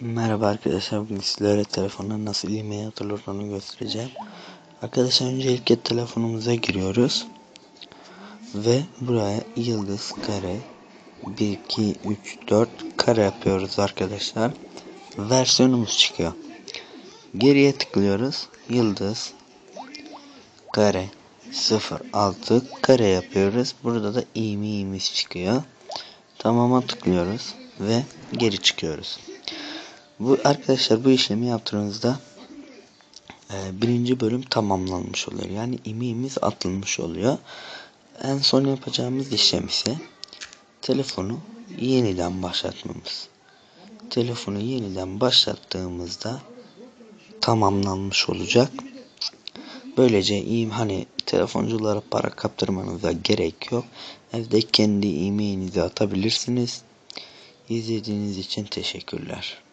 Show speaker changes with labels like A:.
A: Merhaba arkadaşlar bugün sizlere telefondan nasıl e-mail atılır onu göstereceğim. Arkadaşlar öncelikle telefonumuza giriyoruz. Ve buraya yıldız kare 1 2 3 4 kare yapıyoruz arkadaşlar. Versiyonumuz çıkıyor. Geriye tıklıyoruz. Yıldız kare 06 kare yapıyoruz. Burada da e-mail'imiz çıkıyor. Tamama tıklıyoruz ve geri çıkıyoruz. Bu arkadaşlar bu işlemi yaptığınızda e, birinci bölüm tamamlanmış oluyor. Yani imiğimiz atılmış oluyor. En son yapacağımız işlem ise telefonu yeniden başlatmamız. Telefonu yeniden başlattığımızda tamamlanmış olacak. Böylece iyi hani telefonculara para kaptırmanıza gerek yok. Evde kendi e-mailinizi atabilirsiniz. İzlediğiniz için teşekkürler.